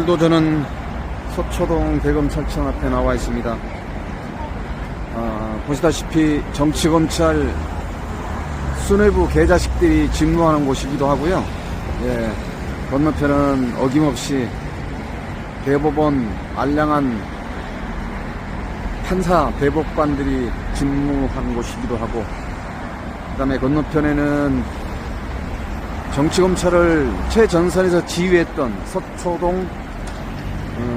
오늘도 저는 서초동 대검찰청 앞에 나와 있습니다. 아, 보시다시피 정치검찰 수뇌부 계자식들이 직무하는 곳이기도 하고요. 예, 건너편은 어김없이 대법원 알량한 판사, 대법관들이 직무하는 곳이기도 하고, 그 다음에 건너편에는 정치검찰을 최전선에서 지휘했던 서초동 어,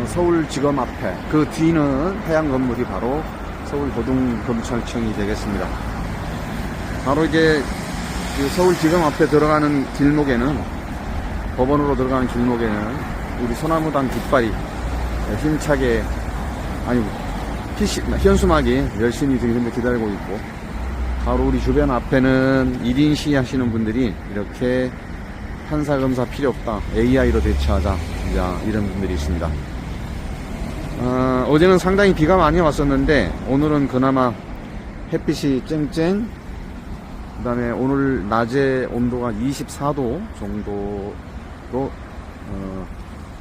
서울지검 앞에 그 뒤는 하얀 건물이 바로 서울고등검찰청이 되겠습니다. 바로 이게 그 서울지검 앞에 들어가는 길목에는 법원으로 들어가는 길목에는 우리 소나무단 깃발이 힘차게 아니 피시, 현수막이 열심히 지금 기다리고 있고 바로 우리 주변 앞에는 1인 시위 하시는 분들이 이렇게 판사 검사 필요 없다 AI로 대처하자 이제 이런 분들이 있습니다. 어, 어제는 상당히 비가 많이 왔었는데 오늘은 그나마 햇빛이 쨍쨍 그 다음에 오늘 낮에 온도가 24도 정도로 어,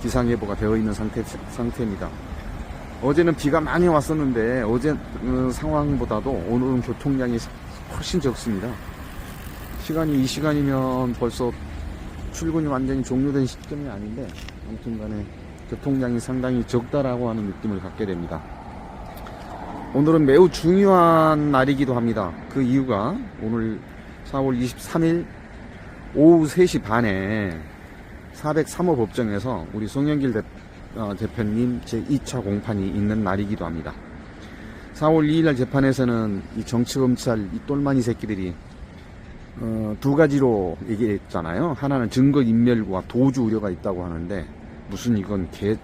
기상예보가 되어 있는 상태, 상태입니다. 어제는 비가 많이 왔었는데 어제 어, 상황보다도 오늘은 교통량이 훨씬 적습니다. 시간이 이 시간이면 벌써 출근이 완전히 종료된 시점이 아닌데 아무튼 간에 교통량이 상당히 적다라고 하는 느낌을 갖게 됩니다. 오늘은 매우 중요한 날이기도 합니다. 그 이유가 오늘 4월 23일 오후 3시 반에 403호 법정에서 우리 송영길 대, 어, 대표님 제2차 공판이 있는 날이기도 합니다. 4월 2일 재판에서는 이 정치검찰 이 똘마니 새끼들이 어, 두 가지로 얘기했잖아요. 하나는 증거인멸과 도주 우려가 있다고 하는데 무슨 이건 개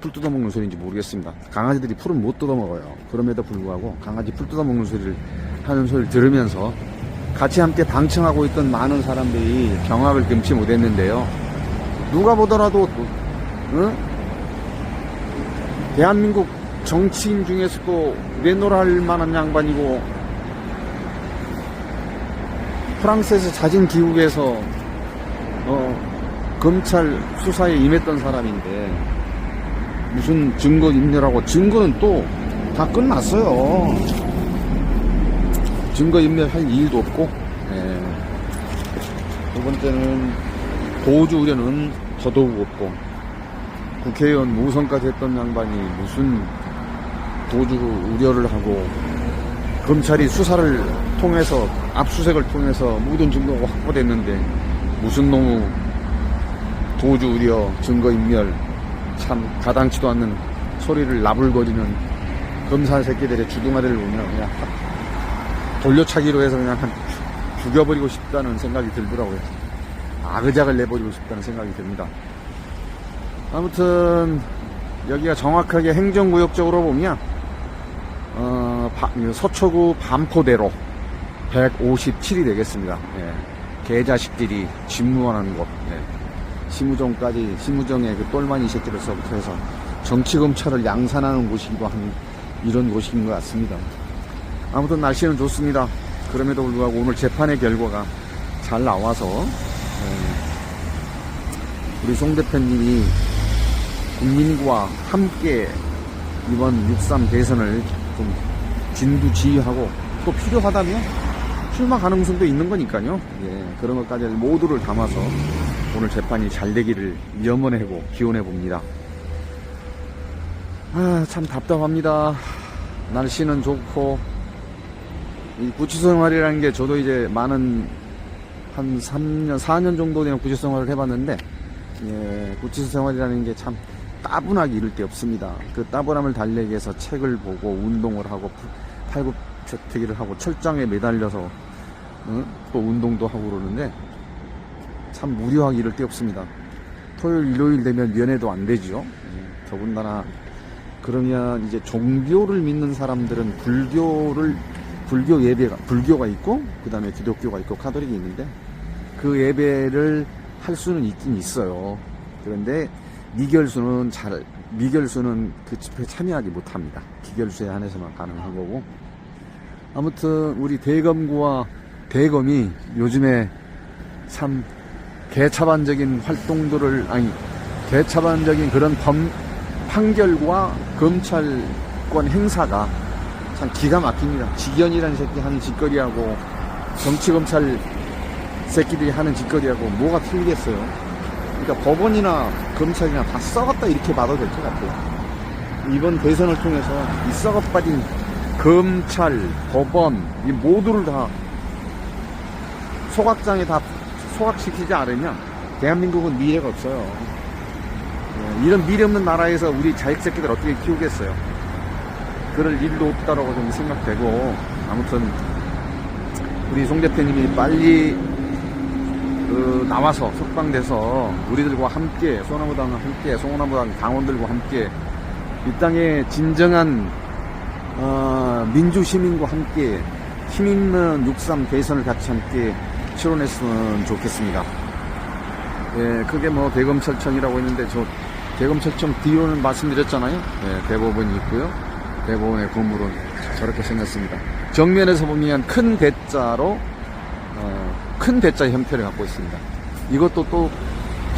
풀 뜯어먹는 소리인지 모르겠습니다. 강아지들이 풀은 못 뜯어먹어요. 그럼에도 불구하고 강아지 풀 뜯어먹는 소리를 하는 소리를 들으면서 같이 함께 방청하고 있던 많은 사람들이 경악을 금치 못했는데요. 누가 보더라도 어? 대한민국 정치인 중에서도 내노랄 만한 양반이고 프랑스에서 자진 기국에서 어, 검찰 수사에 임했던 사람인데 무슨 증거 인멸하고 증거는 또 다 끝났어요. 증거 인멸할 일도 없고 예. 두 번째는 도주 우려는 더더욱 없고 국회의원 무선까지 했던 양반이 무슨 도주 우려를 하고 검찰이 수사를 통해서 압수색을 통해서 모든 증거가 확보됐는데 무슨 놈의 도주 우려 증거인멸 참 가당치도 않는 소리를 나불거리는 검사 새끼들의 주둥아리를 보면 그냥 확 돌려차기로 해서 그냥 한 죽여버리고 싶다는 생각이 들더라고요. 아그작을 내버리고 싶다는 생각이 듭니다. 아무튼 여기가 정확하게 행정구역적으로 보면 어, 바- 서초구 반포대로 157이 되겠습니다. 예. 개자식들이 집무하는 곳. 예. 심우정까지 심우정의 그 똘마니 새끼로서부터 해서 정치검찰을 양산하는 곳이기도 한 이런 곳인 것 같습니다. 아무튼 날씨는 좋습니다. 그럼에도 불구하고 오늘 재판의 결과가 잘 나와서 예. 우리 송 대표님이 국민과 함께 이번 6.3 대선을 좀 진두지휘하고 또 필요하다면 출마 가능성도 있는 거니까요. 예, 그런 것까지 모두를 담아서 오늘 재판이 잘 되기를 염원하고 기원해 봅니다. 아, 참 답답합니다. 날씨는 좋고, 이 구치 생활이라는 게 저도 이제 많은 한 3년, 4년 정도 된 구치 생활을 해봤는데, 예, 구치 생활이라는 게 참 따분하기 이를 데 없습니다. 그 따분함을 달래기 위해서 책을 보고 운동을 하고 팔굽혀펴기를 하고 철장에 매달려서 어? 또 운동도 하고 그러는데 참 무료하기 이를 데 없습니다. 토요일, 일요일 되면 면회도 안 되죠. 예, 더군다나 그러면 이제 종교를 믿는 사람들은 불교를 불교 예배가 불교가 있고 그 다음에 기독교가 있고 카톨릭이 있는데 그 예배를 할 수는 있긴 있어요. 그런데 미결수는 잘 미결수는 그 집회에 참여하지 못합니다. 기결수에 한해서만 가능한 거고 아무튼 우리 대검구와 대검이 요즘에 참 개차반적인 활동들을 아니 대차반적인 그런 범, 판결과 검찰권 행사가 참 기가 막힙니다. 직연이라는 새끼 하는 짓거리하고 정치 검찰 새끼들이 하는 짓거리하고 뭐가 틀리겠어요. 그러니까 법원이나 검찰이나 다 썩었다 이렇게 봐도 될 것 같아요. 이번 대선을 통해서 이 썩어 빠진 검찰, 법원 이 모두를 다 소각장에 다 소각시키지 않으면 대한민국은 미래가 없어요. 예, 이런 미래 없는 나라에서 우리 자식 새끼들 어떻게 키우겠어요? 그럴 일도 없다라고 좀 생각되고 아무튼 우리 송 대표님이 빨리 그 나와서 석방돼서 우리들과 함께 소나무당과 함께 송나무당 당원들과 함께 이 땅에 진정한 어, 민주 시민과 함께 힘 있는 6.3 대선을 같이 함께 치러냈으면 좋겠습니다. 예, 그게 뭐 대검찰청이라고 했는데 저 대검찰청 뒤로는 말씀드렸잖아요. 예, 대법원이 있고요. 대법원의 건물은 저렇게 생겼습니다. 정면에서 보면 큰 대자로 어, 큰 대자 형태를 갖고 있습니다. 이것도 또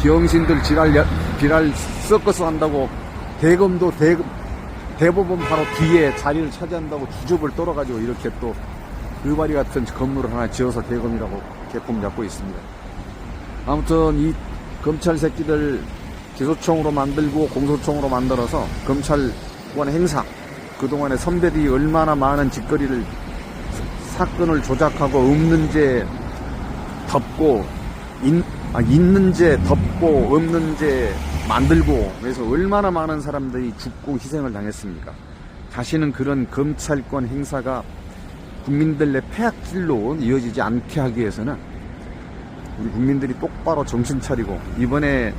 병신들 지랄 여- 지랄 섞어서 한다고 대검도 대, 대법원 바로 뒤에 자리를 차지한다고 주접을 떨어가지고 이렇게 또 의바리 같은 건물을 하나 지어서 대검이라고 개품 잡고 있습니다. 아무튼 이 검찰 새끼들 기소청으로 만들고 공소청으로 만들어서 검찰권 행사 그동안에 선배들이 얼마나 많은 짓거리를 사건을 조작하고 없는 죄 덮고 있, 아, 있는 죄 덮고 없는 죄 만들고 그래서 얼마나 많은 사람들이 죽고 희생을 당했습니까? 다시는 그런 검찰권 행사가 국민들의 폐악질로 이어지지 않게 하기 위해서는 우리 국민들이 똑바로 정신 차리고 이번에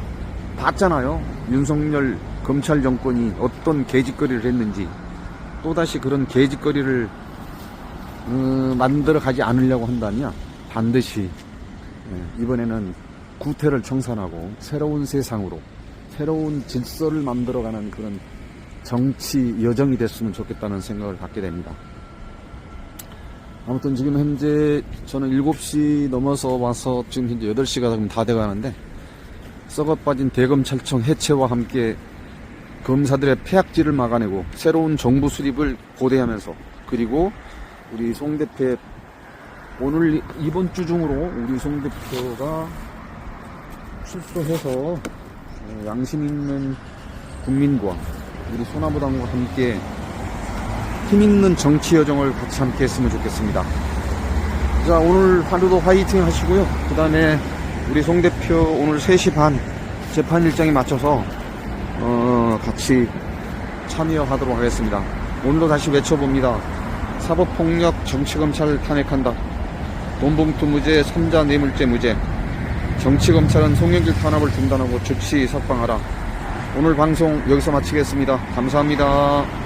봤잖아요. 윤석열 검찰 정권이 어떤 개짓거리를 했는지 또다시 그런 개짓거리를 어, 만들어 가지 않으려고 한다면 반드시 예, 이번에는 구태를 청산하고 새로운 세상으로 새로운 질서를 만들어가는 그런 정치 여정이 됐으면 좋겠다는 생각을 갖게 됩니다. 아무튼 지금 현재 저는 7시 넘어서 와서 지금 현재 8시가 다 돼가는데 썩어 빠진 대검찰청 해체와 함께 검사들의 폐악질을 막아내고 새로운 정부 수립을 고대하면서 그리고 우리 송 대표 오늘 이번 주 중으로 우리 송 대표가 출소해서 어, 양심 있는 국민과 우리 소나무당과 함께 힘 있는 정치 여정을 같이 함께 했으면 좋겠습니다. 자, 오늘 하루도 화이팅 하시고요. 그 다음에 우리 송 대표 오늘 3시 반 재판 일정에 맞춰서 어, 같이 참여하도록 하겠습니다. 오늘도 다시 외쳐봅니다. 사법폭력 정치검찰을 탄핵한다. 돈봉투 무죄, 삼자 뇌물죄 무죄. 정치검찰은 송영길 탄압을 중단하고 즉시 석방하라. 오늘 방송 여기서 마치겠습니다. 감사합니다.